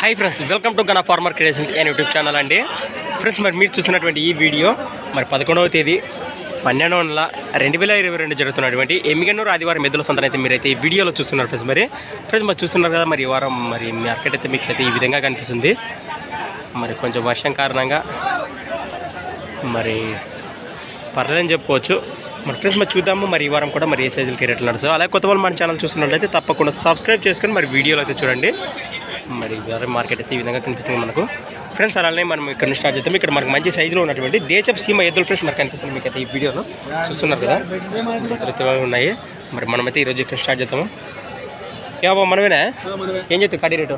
Hi friends welcome to Gana farmer creations and YouTube channel అండి. Friends మరి మీరు చూసినటువంటి ఈ వీడియో మరి పదకొండవ తేదీ పన్నెండవ నెల రెండు వేల ఇరవై రెండు జరుగుతున్నటువంటి ఎమ్మిగన్నూరు ఆదివారం మెద్దుల సంతన అయితే మీరైతే ఈ వీడియోలో చూస్తున్నారు ఫ్రెండ్స్ మరి. ఫ్రెండ్స్ మరి చూస్తున్నారు కదా మరి ఈ వారం మరి మార్కెట్ అయితే మీకు అయితే ఈ విధంగా కనిపిస్తుంది. మరి కొంచెం వర్షం కారణంగా మరి పర్లేదని చెప్పుకోవచ్చు. మరి ఫ్రెండ్స్ మరి చూద్దాము. మరి ఈ వారం కూడా మరి ఏ సైజులకి రేట్లు నడుస్తాయి. అలాగే కొత్త వాళ్ళు మన ఛానల్ చూస్తున్నట్లయితే తప్పకుండా సబ్స్క్రైబ్ చేసుకొని మరి వీడియోలో అయితే చూడండి. మరి వేరే మార్కెట్ అయితే ఈ విధంగా కనిపిస్తుంది మనకు. ఫ్రెండ్స్ అలానే మనం ఇక్కడ నుంచి స్టార్ట్ చేద్దాం. ఇక్కడ మనకు మంచి సైజులో ఉన్నటువంటి దేశపు సీమ ఎద్దులు ఫ్రెండ్స్ మనకు కనిపిస్తుంది మీకు అయితే ఈ వీడియోలో చూస్తున్నారు కదా? ఉన్నాయి. మరి మనమైతే ఈరోజు ఇక్కడ స్టార్ట్ చేద్దాము. ఏమో మనమేనా? ఏం చెప్తావు కడి రేటు?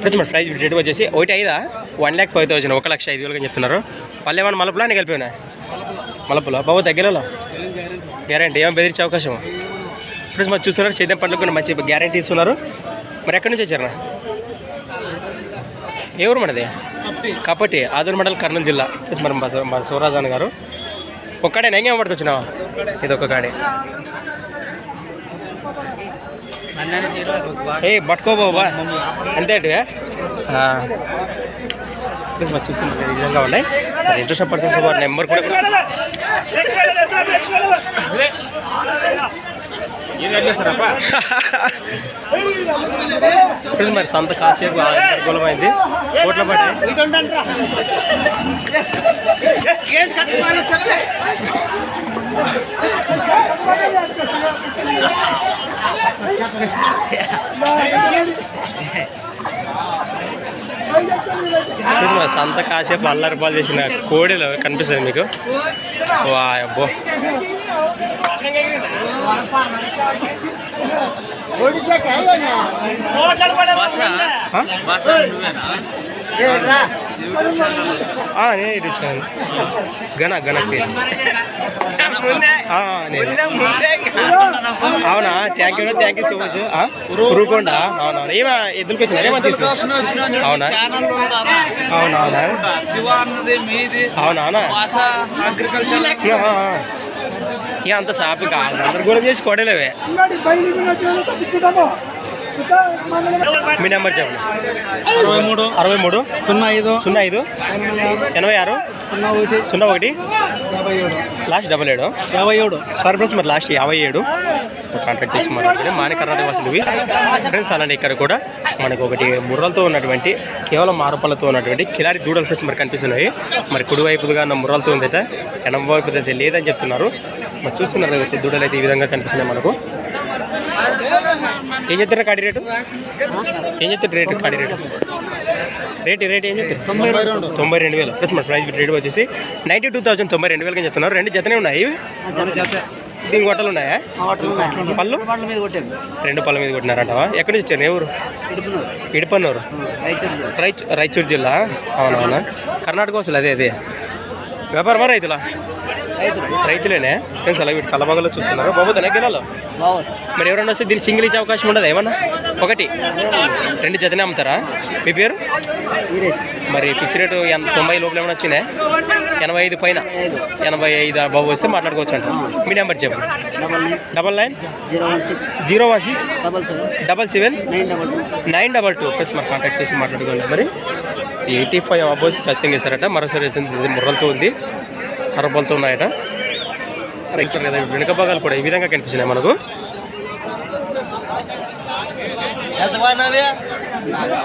ఫ్రెండ్స్ మన ప్రైస్ రేటు వచ్చేసి ఒకటి ఐదా? వన్ ల్యాక్ ఫైవ్ థౌసండ్ ఒక లక్ష ఐదు వేలుగా చెప్తున్నారు. పల్లెమని మలపులా అని కలిపినా మలపులా? బాబు దగ్గరలో? గ్యారంటీ ఏమో బెదిరించే అవకాశం ఫ్రెండ్స్ మరి చూస్తున్నారు సేద్యం పండ్లకు కూడా మంచి గ్యారంటీ ఇస్తున్నారు. మరి ఎక్కడి నుంచి వచ్చారా ఏ ఊరు మనది? కపటి. ఆదూరు మండల్ కర్నూలు జిల్లా. మరి మా శివ- మా శివరాజన్ గారు. ఒక్కడే నెంగేం పట్టుకొచ్చినావా? ఇది ఒక కాడే. ఏ పట్టుకో బాబా అంతే అంటే మరి ఈ విధంగా ఉన్నాయి. మరి ఇంట్రెస్ట్ పర్సన్స్ వారి నెంబర్ కూడా ఫ్రెండ్స్ మరి సంత కాసేపు అనుకూలమైంది కోట్ల పడ్డాయి సంత కాసేపు అల్ల రూపాయలు చేసిన కోడెలు కనిపిస్తుంది మీకు. వా అబ్బో. నేను ఇటు గణ గణ అవునా? Thank you thank you so much Urukonda అవునవును ఏమా ఎదురుకి వచ్చిన ఏమా అవునా? అవునా? శివ అన్నది మీది అవునా అగ్రికల్చర్ ఇక అంత సాపి కాదు. అందరు కూడా చేసి కొడలేవే. మీ నెంబర్ చెప్పండి. అరవై మూడు అరవై మూడు సున్నా ఐదు సున్నా ఐదు ఎనభై ఆరు సున్నా ఒకటి సున్నా ఒకటి యాభై ఏడు లాస్ట్ డబల్ ఏడు. యాభై ఏడు. సార్ ఫ్రెండ్స్ మరి లాస్ట్ యాభై ఏడు. కాంటాక్ట్ చేసి మాట్లాడుతుంది మాని కర్ణాటక వసతివి ఫ్రెండ్స్ అలానే ఇక్కడ కూడా మనకు ఒకటి ముర్రలతో ఉన్నటువంటి కేవలం మారుపల్లతో ఉన్నటువంటి కిలారి దూడలు ఫ్రెండ్స్ మరి కనిపిస్తున్నాయి. మరి కుడివైపుగా ఉన్న ముర్రలతో ఉందట ఎడమ వైపు అయితే లేదని చెప్తున్నారు. మరి చూస్తున్నారు దూడలు అయితే ఈ విధంగా కనిపిస్తున్నాయి మనకు. ఏం చెప్తారా కాడి రేటు? ఏం చెప్తారు రేటు కాడి రేటు? రేట్ రేట్ ఏం చెప్తారు తొంభై రెండు వేలు. ప్లస్ మన ప్రైస్ రేట్ వచ్చేసి నైంటీ టూ థౌసండ్ తొంభై రెండు వేలకి చెప్తున్నారు. రెండు జతనే ఉన్నాయి? దీని గొట్టలు ఉన్నాయా? పళ్ళు? మీద కొట్టారు రెండు పళ్ళ మీద కొట్టినారంటవా? ఎక్కడి నుంచి వచ్చారు? ఎవరు ఇడిపన్నూరు. ఇడపన్నూరు రైచూ రాయచూరు జిల్లా. అవునవునా? కర్ణాటక వస్తుంది అదే అదే. వ్యాపారమా రైతులా? రైతులేనే? ఫ్రెండ్స్ అలా వీటి కలబాగలో చూస్తున్నారు. బాబు తన గిలాలో? బాగుంది మరి ఎవరన్నా వస్తే దీనికి సింగిల్ ఇచ్చే అవకాశం ఉండదు? ఏమన్నా? ఒకటి. రెండు జతనే అమ్ముతారా? మీ పేరు? మరి ఫిక్స్ రేటు ఎంత తొంభై లోపల ఏమైనా వచ్చినాయి ఎనభై ఐదు పైన. ఎనభై ఐదు. ఆ బాబు వస్తే మాట్లాడుకోవచ్చు అంట మీ నెంబర్ చెప్పు. Double nine. Zero one six. Double seven. Double seven? Nine double two. Friends మరి కాంటాక్ట్ చేసి మాట్లాడుకోండి. మరి ఎయిటీ ఫైవ్ అబోస్ ఖచ్చితంగా ఇస్తారట. మరోసారి అయితే ఉంది. అరబలతో ఉన్నాయట. మరి ఇక్కడ వెనుక భాగాలు కూడా ఈ విధంగా కనిపిస్తున్నాయి మనకు.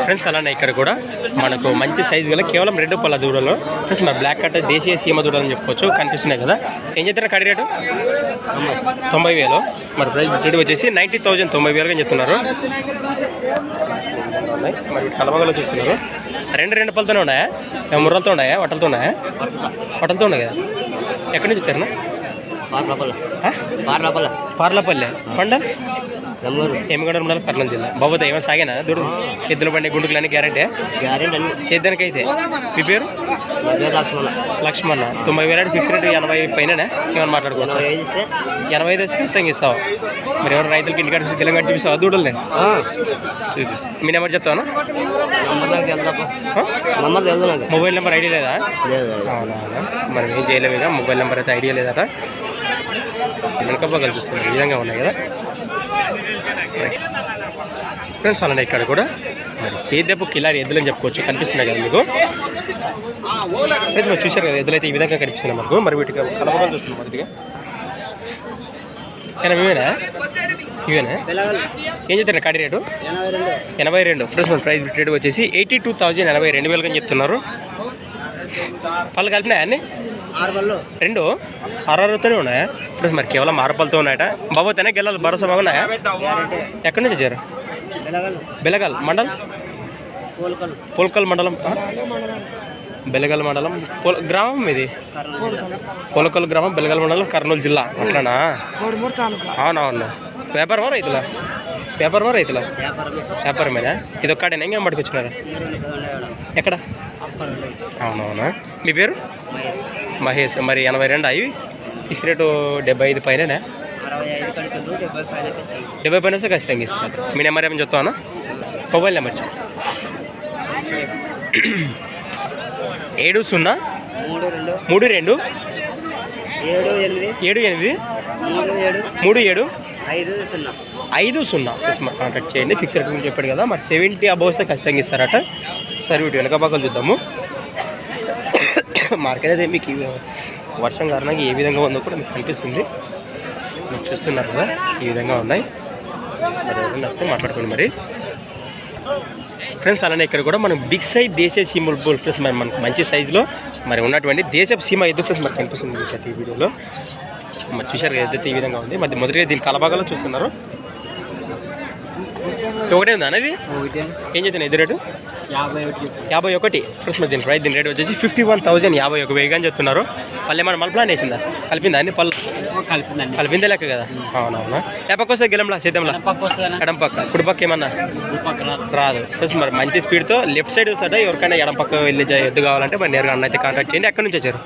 ఫ్రెండ్స్ అలానే ఇక్కడ కూడా మనకు మంచి సైజు గల కేవలం రెండు పళ్ళ దూడలు. ఫ్రెండ్స్ మరి బ్లాక్ కట్ దేశీయ సీమ దూడలు అని చెప్పుకోవచ్చు. కనిపిస్తున్నాయి కదా. ఏం చెప్తారా కడి రేటు? తొంభై వేలు. మరి ప్రైస్ రేటు వచ్చేసి నైంటీ థౌజండ్ తొంభై వేలుగా చెప్తున్నారు. మరి వీటి కలబగలో చూస్తున్నారు. రెండు రెండు పళ్ళతోనే ఉన్నాయా? ముర్రలతో ఉన్నాయా? వట్టలతో ఉన్నాయా? వట్టలతో. ఉన్నాయి కదా. ఎక్కడి నుంచి వచ్చారన్నా ఆ? పార్లపల్లె. మండల్ ఎమ్మిగడ మండలం కర్నూలు జిల్లా. బాబోతే ఏమైనా సాగేనా? దూడు. ఎద్దుల బండి గుండుకులు అన్ని గ్యారంటీ సేద్యానికి అయితే మీ పేరు? లక్ష్మణ. తొంభై వేల ఫిక్స్ రేట్ ఎనభై పైన ఏమైనా మాట్లాడుకోవచ్చు? ఎనభై ఐదు వచ్చి ఖచ్చితంగా ఇస్తావా? మరి ఎవరు రైతులకి ఇంటికాడ గిలం కట్టి చూపిస్తావా? దూడలు చూపిస్తా. మీ నెంబర్ నాకు మొబైల్ నెంబర్ ఐడి లేదా? లేదు అవునా. మరి ఏం చేయలేము మొబైల్ నెంబర్ అయితే ఐడియా లేదట. పక్కన చూస్తున్నారు ఈ విధంగా ఉన్నాయి కదా? ఫ్రెండ్స్ అలానే ఇక్కడ కూడా మరి సేద్యపు కిలారి ఎద్దులని చెప్పుకోవచ్చు కనిపిస్తున్నాయి కదా మీకు? ఫ్రెండ్స్ మీరు చూశారు కదా ఎద్దులైతే ఈ విధంగా కనిపిస్తున్నాయి మనకు. మరి వీటికి కలపడం చూస్తున్నాం మొదటిగా ఏనా ఇవేనా? ఇవేనా? ఏం చెప్తారు కాడి రేటు? ఎనభై రెండు. ఫ్రెండ్స్ మన ప్రైస్ రేట్ వచ్చేసి ఎయిటీ టూ థౌజండ్ ఎనభై రెండు వేలుగా చెప్తున్నారు. పళ్ళు కలిపినాయా అన్ని? రెండు? అరవైతోనే ఉన్నాయా? ఫ్రెండ్స్ మరి కేవలం ఆరు పళ్ళతో ఉన్నాయట. బాబోతేనే గెలాలి భరోసా బాగున్నాయా? ఎక్కడి నుంచి వచ్చారు? బెలగల్. మండలం? కోలుకలు పోల్కల్ మండలం? బెలగల్ మండలం. పోల్ గ్రామం ఇది? పోలకల్ గ్రామం బెలగల్ మండలం కర్నూలు జిల్లా. అట్లానా? అవునవును. వ్యాపారమా రైతులా వ్యాపారమా రైతులా వ్యాపారమే వ్యాపారమేనా ఇది ఒక్కడేనా ఇంకేం పట్టుకొచ్చినారు? ఎక్కడ? అవునవునా? మీ పేరు? మహేష్. మహేష్. మరి ఎనభై రెండు అవి ఫిక్స్ రేటు డెబ్బై ఐదు పైన డెబ్బై పైన వస్తే ఖచ్చితంగా ఇస్తాను మీ నెంబర్ ఏమైనా చెప్తానా మొబైల్ నెంబర్ ఏడు సున్నా? మూడు రెండు. ఏడు ఎనిమిది. మూడు ఏడు. ఐదు సున్నా. ఐదు సున్నా. కాంటాక్ట్ చేయండి. ఫిక్స్ రేట్ గురించి చెప్పాడు కదా. మరి సెవెంటీ అబౌవ్ వస్తే ఖచ్చితంగా ఇస్తారట. ఒకసారి వీటి వెనక పక్కన చూద్దాము. మార్కెట్ అయితే మీకు వర్షం కారణంగా ఏ విధంగా ఉందో కూడా మీకు కనిపిస్తుంది. మీరు చూస్తున్నారు కదా ఈ విధంగా ఉన్నాయి. మరి ఎవరైనా వస్తే మాట్లాడుకోండి మరి. ఫ్రెండ్స్ అలానే ఇక్కడ కూడా మనం బిగ్ సైజ్ దేశీయ సీమల్ బోల్ ఫ్రెండ్స్ మరి మనకు మంచి సైజులో మరి ఉన్నటువంటి దేశపు సీమ ఎద్దు ఫ్రెండ్స్ మనకు కనిపిస్తుంది మీకు ఈ వీడియోలో. మరి చూశారు కదా అయితే ఈ విధంగా ఉంది. మరి మొదటిగా దీని కలబాగాలో చూస్తున్నారు. ఒకటే ఉందా అనేది? ఒకటి. ఏం చెప్తాను ఎదురు రేటు? యాభై ఒకటి యాభై ఒకటి. దీని ప్రైస్ దీని రేట్ వచ్చేసి ఫిఫ్టీ వన్ థౌజండ్ యాభై ఒక వెయ్యి అని చెప్తున్నారు. పల్లె మన మళ్ళీ ప్లాన్ వేసిందా? కలిపిందా? అన్ని పళ్ళు కలిపిందండి. కలిపిందే లెక్క కదా? అవునవునా? ఏ పక్క వస్తే గెలంలా చేద్దాంలా ఎడం పక్క కుడి పక్క ఏమన్నా? రాదు. ప్లస్ మరి మంచి స్పీడ్తో లెఫ్ట్ సైడ్ వస్తాడా? ఎవరికైనా ఎడం పక్క వెళ్ళి ఎద్దు కావాలంటే మరి నేరుగా అన్న అయితే కాంటాక్ట్ చేయండి. ఎక్కడి నుంచి వచ్చారు?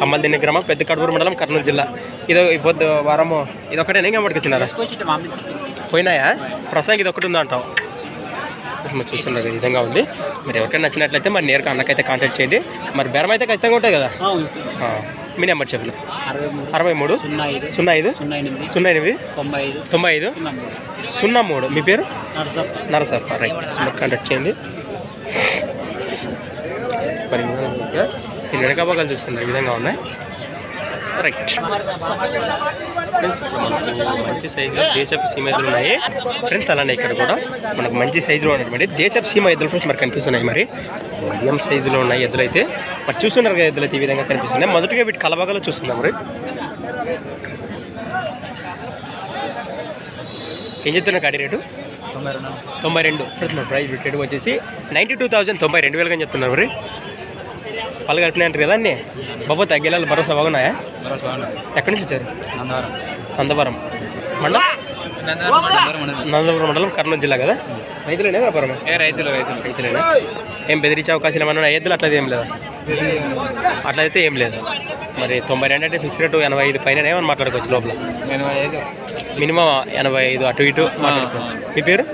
కమ్మల్ దిన్న గ్రామం పెద్ద కడుపూరు మండలం కర్నూలు జిల్లా. ఇదో పొద్దు వారము ఇది ఒకటే ఇంకా పట్టుకొచ్చినారా తీసుకొచ్చి మామిడి పోయినాయా ప్రస్తుతానికి ఇది ఒకటి ఉందా అంటావు మరి చూస్తున్నారు ఈ విధంగా ఉంది. మరి ఎవరికైనా నచ్చినట్లయితే మరి నేరుగా అన్నకైతే కాంటాక్ట్ చేయండి. మరి బేరం అయితే ఖచ్చితంగా ఉంటుంది కదా? మీ నెంబర్ చెప్పండి. అరవై మూడు అరవై మూడు సున్నా ఐదు సున్నా ఐదు సున్నా ఎనిమిది సున్నా ఎనిమిది తొంభై ఐదు తొంభై ఐదు సున్నా మూడు. మీ పేరు? నరసప్ప. నరసప్ప. రైట్ మరి కాంటాక్ట్ చేయండి. మరి ఈ వెనక భాగాలు చూస్తున్నారు. ఈ విధంగా ఉన్నాయి. రైట్ ఫ్రెండ్స్ మనకు మంచి సైజులో దేశపు సీమ ఎద్దులు ఉన్నాయి. ఫ్రెండ్స్ అలానే ఇక్కడ కూడా మనకు మంచి సైజులో ఉన్నటువంటి దేశపు సీమ ఎద్దులు ఫ్రెండ్స్ మరి కనిపిస్తున్నాయి మరి. మీడియం సైజులో ఉన్నాయి అయితే మరి చూస్తున్నారు కదా అయితే ఈ విధంగా కనిపిస్తున్నాయి. మొదటిగా వీటి కలబాగాలో చూస్తున్నాం మరి. ఏం చెప్తున్నారు గాడి రేటు? తొంభై రెండు. తొంభై రెండు. ఫ్రెండ్స్ మన ప్రైస్ రేట్ వచ్చేసి నైంటీ టూ థౌజండ్ తొంభై రెండు వేలుగా చెప్తున్నారు మరి. పళ్ళు కలిపినాయి అంటారు కదా అన్నీ? బాబు తగ్గేలాలు భరోసా బాగున్నాయా? ఎక్కడి నుంచి వచ్చారు? నందవరం. మండలం? నందవరం మండలం కర్నూలు జిల్లా కదా? రైతులేనా వ్యాపారం రైతులు రైతులు. రైతులేనా? ఏం బెదిరించే అవకాశాలు ఏమన్నా ఉన్నాయి? ఎద్దులు అట్లయితే ఏం లేదా? అట్లయితే ఏం లేదు? మరి తొంభై రెండు అంటే ఫిక్స్ రేటు ఎనభై ఐదు పైన ఏమని మాట్లాడుకోవచ్చు లోపల? మినిమం ఎనభై ఐదు అటు ఇటు మాట్లాడుకోవచ్చు. మీ పేరు?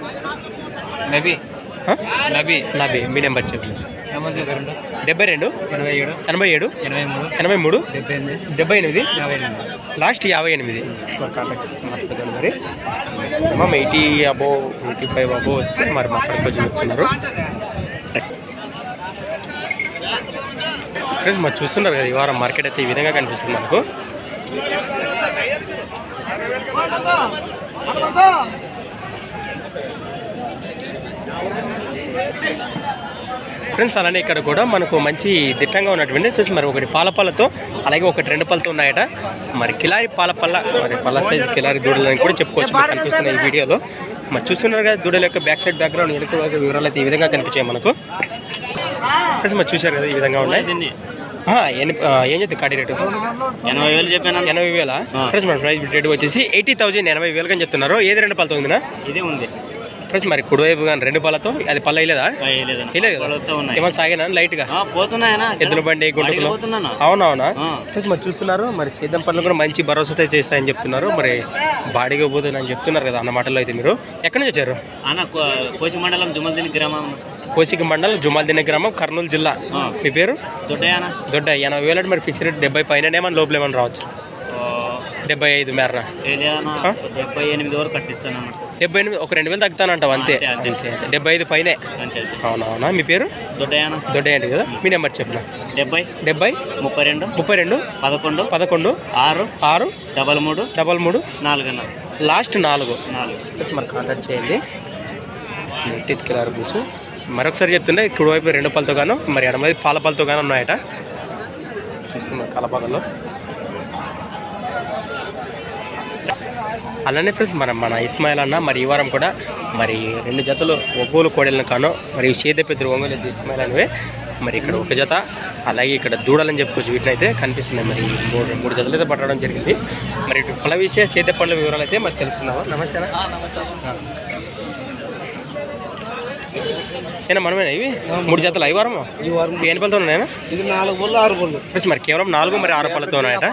నబీ? నబీ. మీ నెంబర్ చెప్పు నెంబర్ రెండు డెబ్బై రెండు ఎనభై ఏడు ఎనభై ఏడు ఎనభై మూడు ఎనభై మూడు డెబ్బై ఎనిమిది లాస్ట్ యాభై ఎనిమిది. మరి minimum eighty above eighty five above వస్తే మరి మాట్లాడుకోవచ్చు చెప్తున్నారు. ఫ్రెండ్స్ మరి చూస్తున్నారు కదా ఈ వారం మార్కెట్ అయితే ఈ విధంగా కనిపిస్తుంది మనకు. ఫ్రెండ్స్ అలానే ఇక్కడ కూడా మనకు మంచి దిట్టంగా ఉన్నటువంటి ఫ్రెండ్స్ మరి ఒకటి పాలపల్లతో అలాగే ఒకటి రెండు పళ్ళతో ఉన్నాయట. మరి కిలారి పాలపల్ల మరి పల్ల సైజ్ కిలారి దూడలని కూడా చెప్పుకోవచ్చు మనకు కనిపిస్తున్న ఈ వీడియోలో. మరి చూస్తున్నారు కదా దూడల యొక్క బ్యాక్ సైడ్ బ్యాక్గ్రౌండ్ వెనుక వివరాలు అయితే ఈ విధంగా కనిపించాయి మనకు. ఫ్రెండ్స్ మరి చూశారు కదా ఈ విధంగా ఉన్నాయి. ఏం చెప్తే కాడి రేటు? ఎనభై వేలు చెప్పాను ఎనభై వేల? ఫ్రెండ్స్ మన ప్రైస్ రేట్ వచ్చేసి ఎయిటీ థౌసండ్ ఎనభై వేలు అని చెప్తున్నారు. ఏది రెండు పళ్ళతో ఉందినా? ఇదే ఉంది. ఫ్రెండ్స్ మరి కుడివైపు కానీ రెండు పళ్ళతో అది పళ్ళ వేయలేదా? ఏమైనా సాగినా? ఆ, పోతున్నాయనా? ఎద్దుల బండి పోతున్నాను? అవునవునా. ఫ్రెండ్స్ మరి చూస్తున్నారు మరి సేద్యం పనులు కూడా మంచి భరోసాతో చేస్తాయని చెప్తున్నారు. మరి బాడీగా పోతుందని చెప్తున్నారు కదా అన్న మాటల్లో అయితే మీరు. ఎక్కడి నుంచి వచ్చారు? కోసి మండలం జుమల్దిని గ్రామం. కోసిక మండలం జుమాల్దిన గ్రామం కర్నూలు జిల్లా. మీ పేరు? దొడ్డయానా దొడ్డ ఎనభై వేలు మరి ఫిక్స్ రేట్ డెబ్బై పైన ఏమన్నా లోపల రావచ్చు. డెబ్బై ఐదు ఆ? డెబ్బై ఎనిమిది వరకు కట్టిస్తాను డెబ్బై ఎనిమిది ఒక రెండు వేలు తగ్గుతానంటావు అంతే. డెబ్బై ఐదు పైనే. అవునవునా? మీ పేరు? దొడ్డయానా దొడ్డేయండి కదా? మీ నెంబర్ చెప్పిన? డెబ్బై. డెబ్బై. ముప్పై రెండు. ముప్పై రెండు. పదకొండు. పదకొండు. ఆరు. ఆరు. డబల్ మూడు. డబల్ మూడు. నాలుగున్నర లాస్ట్ నాలుగు. నాలుగు. మరి కాంటాక్ట్ చేయండి. నెట్టిత్ కిలార్ మరొకసారి చెప్తుండే ఇప్పుడు వైపు రెండు పళ్ళతో గాను మరి ఎడమ పాల పళ్ళతో గాను ఉన్నాయట. చూస్తున్నారు కలపాకలో అలానే ఫ్రెండ్స్ మన మన ఇస్మాయిల్ అన్న మరి ఈ వారం కూడా మరి రెండు జతలు ఒంగోలు కోడెలను కాను మరి సేద పెద్దరు ఒంగోలు ఇస్మాయిల్ అనేవి మరి ఇక్కడ ఒక జత అలాగే ఇక్కడ దూడలని చెప్పుకోవచ్చు. వీటిని అయితే కనిపిస్తున్నాయి మరి మూడు మూడు జతలు అయితే పట్టడం జరిగింది. మరి ఇటు పళ్ళ విషయ సేద పళ్ళ వివరాలు అయితే మరి తెలుసుకుందామా? నమస్తే అన్న. ఏనా మనమేనా ఇవి? మూడు జతలు ఐదు వారము? ఎన్ని పళ్ళతో ఉన్నాయా? ఇది నాలుగు బళ్ళు ఆరు ఫ్రెండ్స్ మరి కేవలం నాలుగు మరి ఆరు పళ్ళతో ఉన్నాయట?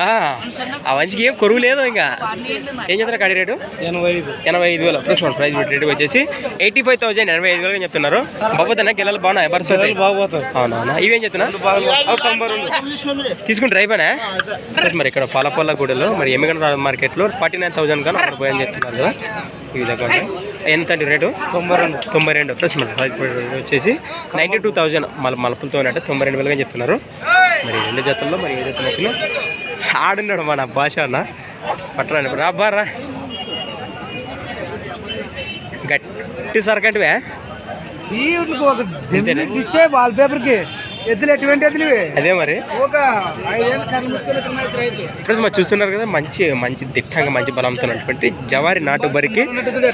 ఆ, వంచికి ఏం కొరువు లేదు ఇంకా. ఏం చెప్తారు కాడి రేటు? ఎనభై ఐదు. ఎనభై ఐదు వేలు. ఫ్రెండ్స్ మన ప్రైస్ రేట్ వచ్చేసి ఎయిటీ ఫైవ్ థౌసండ్ ఎనభై ఐదు వేలు చెప్తున్నారు. బాబోతన్నా గిల్లలు బాగున్నాయి? బర్స్ బాగుపోతాయి అవునవునా ఇవేం చెప్తున్నా తొంభై రెండు. తీసుకుంటే అయిపోయినా ఫ్రెండ్స్ మరి ఇక్కడ పాలపల్ల గూడలో మరి ఎమ్మిగన మార్కెట్లో ఫార్టీ నైన్ థౌసండ్ కానీ అక్కడ పోయని చెప్తున్నారు కదా. ఈ విధంగా ఉన్నాయి ఎంత అండి రేటు? తొంభై రెండు. తొంభై రెండు. ప్రైస్ రేట్ వచ్చేసి నైంటీ టూ థౌజండ్ మళ్ళీ మలపులతో అంటే తొంభై రెండు వేలుగా చెప్తున్నారు. మరి రెండు జతల్లో మరి ఏ జత నచ్చినా ఆడున్నాడు మన భాష అన్న. పట్టరాని రా బా రా. గట్టి సరకంటివే. వాల్ పేపర్కి. ఎద్దులు ఎటువంటి ఎద్దులు? అదే మరి. ఫ్రెండ్స్ మరి చూస్తున్నారు కదా మంచి మంచి దిట్టంగా మంచి బలంతో ఉన్నటువంటి జవారి నాటు బరికి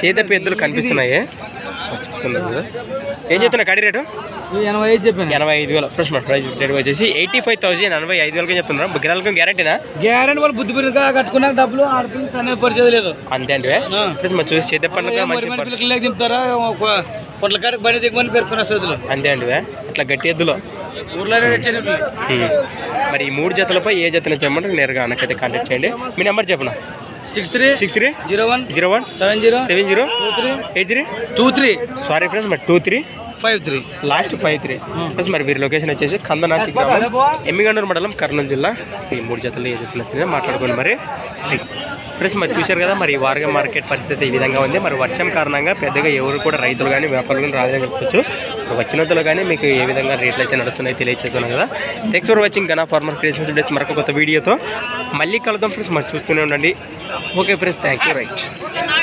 సేద పెద్దలు కనిపిస్తున్నాయి? చూస్తున్నారు కదా. ఏం చెప్తున్నా కడి రేటు? ఎనభై ఐదు చెప్పాను. ఎనభై ఐదు వేలు. ఫ్రెండ్స్ మన ప్రైస్ రేట్ వచ్చేసి ఎయిటీ ఫైవ్ థౌసండ్ ఎనభై ఐదు వేలకి చెప్తున్నారు. గిరాలకు గ్యారంటీనా? గ్యారెంటీ వాళ్ళు బుద్ధి పిల్లగా కట్టుకున్నారు డబ్బులు ఆడపిల్లలు పరిచయం లేదు. అంతే అంటే. ఫ్రెండ్స్ మరి చూసి చేత పండుగ మన దింపుతారా కాడికి బండి దిగమని పేర్కొన్న సోదులు. అంతే అండి అట్లా గట్టి ఎద్దులో. ఊర్లోనే తెచ్చిన. మరి ఈ మూడు జతలపై ఏ జత నచ్చమంటే నేరుగా అన్నకైతే కాంటాక్ట్ చేయండి. మీ నెంబర్ చెప్పనా? Six three six three zero one zero one seven zero seven zero two three eight three two three sorry friends మరి two three five three. Last five three. Friends మరి వీరి లొకేషన్ వచ్చేసి కందనాథి ఎమ్మిగండూరు మండలం కర్నూలు జిల్లా. ఈ మూడు జతలు ఏ జతలు మాట్లాడుకోండి మరి. ఫ్రెండ్స్ మరి చూశారు కదా మరి వారగా మార్కెట్ పరిస్థితి ఈ విధంగా ఉంది. మరి వర్షం కారణంగా పెద్దగా ఎవరు కూడా రైతులు కానీ వ్యాపారులు కానీ రాదని చెప్పొచ్చు వచ్చినంతలో కానీ మీకు ఏ విధంగా రేట్లు అయితే నడుస్తున్నాయో తెలియజేస్తున్నాను కదా. Thanks for watching Gana farmer creations డేస్ మరొక కొత్త వీడియోతో మళ్ళీ కలుద్దాం ఫ్రెండ్స్ మరి చూస్తూనే ఉండండి. Okay friends thank you right